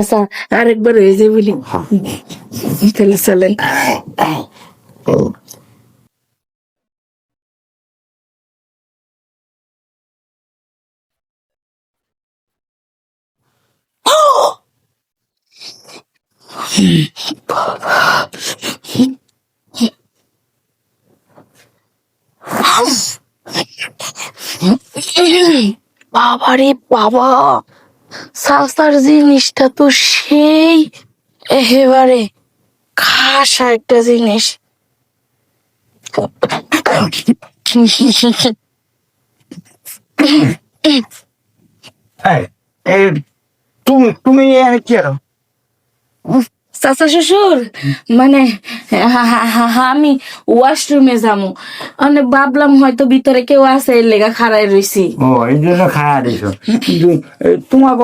আচ্ছা আরেকবার হয়ে যায় বলি। তাহলে চলেন বাবারে বাবা। সাসার জিনিসটা তো সেই একেবারে খাসা একটা জিনিস। তুমি তুমি কি চাচা শ্বশুর মানে আমি ওয়াশরুমে যাব মানে ভাবলাম হয়তো ভিতরে কেউ আছে এর লেগা খাড়াই রইছি। ও এই জন্য তোমার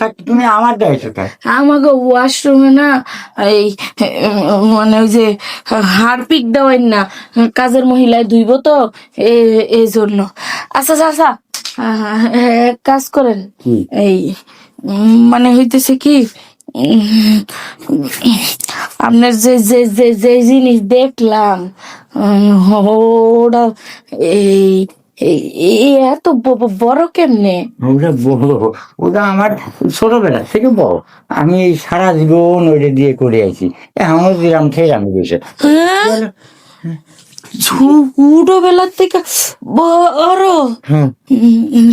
থাকতে তুমি আমার তাই আমাকে ওয়াশরুমে না এই মানে ওই যে হারপিক দেওয়াই না কাজের মহিলায় ধুইব তো এই জন্য আচ্ছা চাচা এক কাজ করেন। এই মানে হইতেছে কি আপনার যে যে যে যে জিনিস দেখলাম ওটা এই এত বড় কেমনে? ওটা বড়। ওটা আমার ছোটবেলা থেকে বড়। আমি সারা জীবন ওইটা দিয়ে করে আইছি। এখনও দিলাম খেয়ে আমি হ্যাঁ? ছোটবেলার থেকে বড়।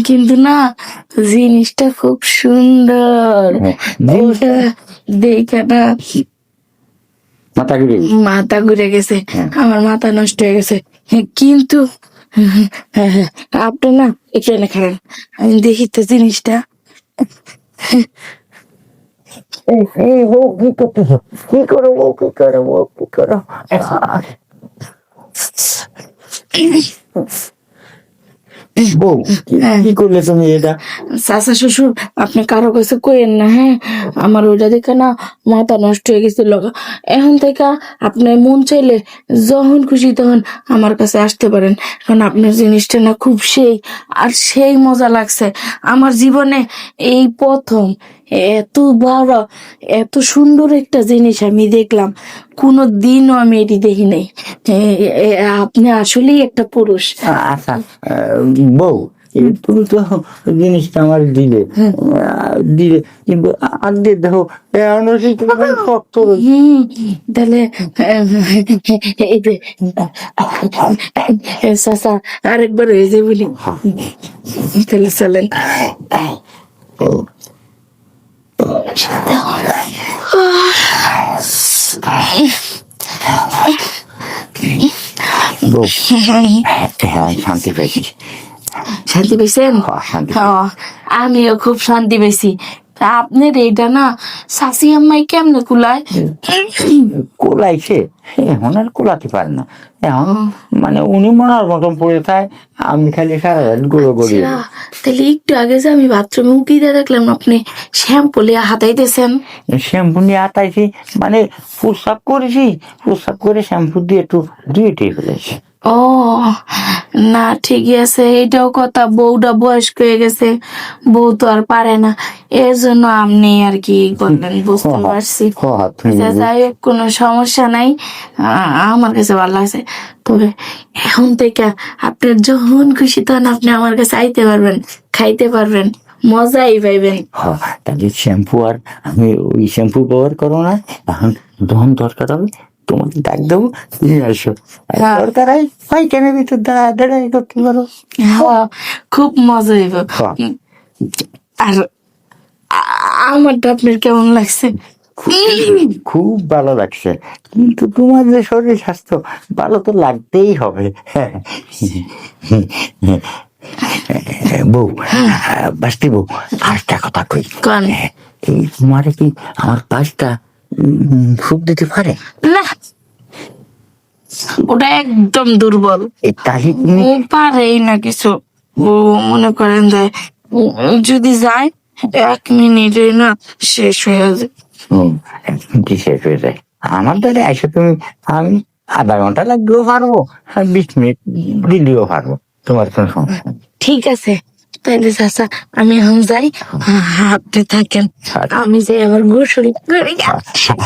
কিন্তু না জিনিসটা খুব সুন্দর। হ্যাঁ, ওটা দেখে না মাথা ঘুরে মাথা ঘুরে গেছে। আমার মাথা নষ্ট হয়ে গেছে। কিন্তু আপনি না একটু এনে খাবেন আমি দেখি তো জিনিসটা। কি করতেছো? কি করো ও কি করো ও কি করো Uf. বউ কি- কি করলে তুমি এটা? চাচা শ্বশুর আপনি কারও কাছে কইেন না হ্যাঁ? আমার ওইটা দেখে না মাথা নষ্ট হয়ে গেছিল এখন থেকে আপনি মন চাইলে যখন খুশি তখন আমার কাছে আসতে পারেন। কারণ আপনার জিনিসটা না খুব সেই আর সেই মজা লাগছে। আমার জীবনে এই প্রথম এত বড় এত সুন্দর একটা জিনিস আমি দেখলাম। কোনো দিনও আমি এটি দেখি নাই। আপনি আসলেই একটা পুরুষ। আচ্ছা বউ তুমি তো জিনিসটা আমার দিলে। দিলে। কিন্তু দিয়ে দেখো তাহলে আরেকবার হয়ে যায় বলি। তাহলে চলেন। হ্যাঁ শান্তি পেয়েছি। শান্তি পেয়েছেন আমিও খুব শান্তি পেয়েছি আপনার এইটা না শাশি আম্মাই কেমনে কুলায়? কোলাইছে। এখন আর কোলাতে পারে না। এখন মানে উনি মনার মতন পড়ে থাকে আমি খালি সারা রাত গুঁড়ো করি। আচ্ছা, তাহলে একটু আগে যে আমি বাথরুমে উঠি দিয়ে দেখলাম আপনি শ্যাম্পু লিয়ে হাতাইতেছেন। শ্যাম্পু নিয়ে আতাইছি মানে প্রস্রাব করেছি প্রস্রাব করে শ্যাম্পু দিয়ে একটু ধুয়ে টেয়ে ফেলেছি। ও না ঠিকই আছে এটাও কথা বউটা বয়স্ক হয়ে গেছে বউ তো আর পারে না। এর জন্য আপনি আর কি করলেন বুঝতে পারছি। আচ্ছা, যাই হোক কোনো সমস্যা নাই। আমার কাছে ভালো লাগছে। তবে এখন থেকে আপনার যখন খুশি তখন আপনি আমার কাছে আইতে পারবেন খাইতে পারবেন মজাই পাইবেন। তাহলে শ্যাম্পু আর আমি ওই শ্যাম্পু ব্যবহার করো না এখন যখন দরকার হবে তোমাকে ডাক দেবো নিয়ে আসো। হ্যাঁ। দরকার হয় পাইখানের ভিতর দাঁড়া দাঁড়াই করতে পারো। হ্যাঁ, খুব মজা হইব। হ্যাঁ। আর আ- আমারটা আপনার কেমন লাগছে? খুব ভালো লাগছে। কিন্তু তোমার যে শরীর স্বাস্থ্য ভালো তো লাগতেই হবে। বউ বাস্তি বউ আরেকটা কথা কই? কোন? এই তোমার কি আমার কাজটা সুখ দিতে পারে? না। ওটা একদম দুর্বল। ও পারেই না কিছু। ও মনে করেন যে যদি যায় এক মিনিটে না শেষ হয়ে কি শেষ হয়ে যায়। আমার দ্বারা এসে তুমি আমি আধা ঘণ্টা লাগলেও পারব বিশ মিনিট দিলেও পারব। তোমার কোনো সমস্যা ঠিক আছে। তাইলে চাচা আমি এখন যাই। হা- আপনি থাকেন। আমি যাই আবার গোসল করি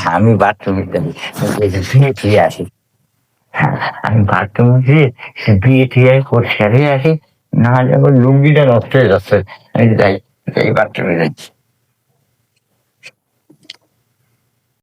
আমি বাথরুমে ফিরে আসি। হ্যাঁ, আমি বাথরুমে ফিরে বিয়ে টিয়ে হয়ে আসি। না হলে আমার লুঙ্গিটা নষ্ট হয়ে যাচ্ছে। আমি যাই এই বাথরুমে যাচ্ছি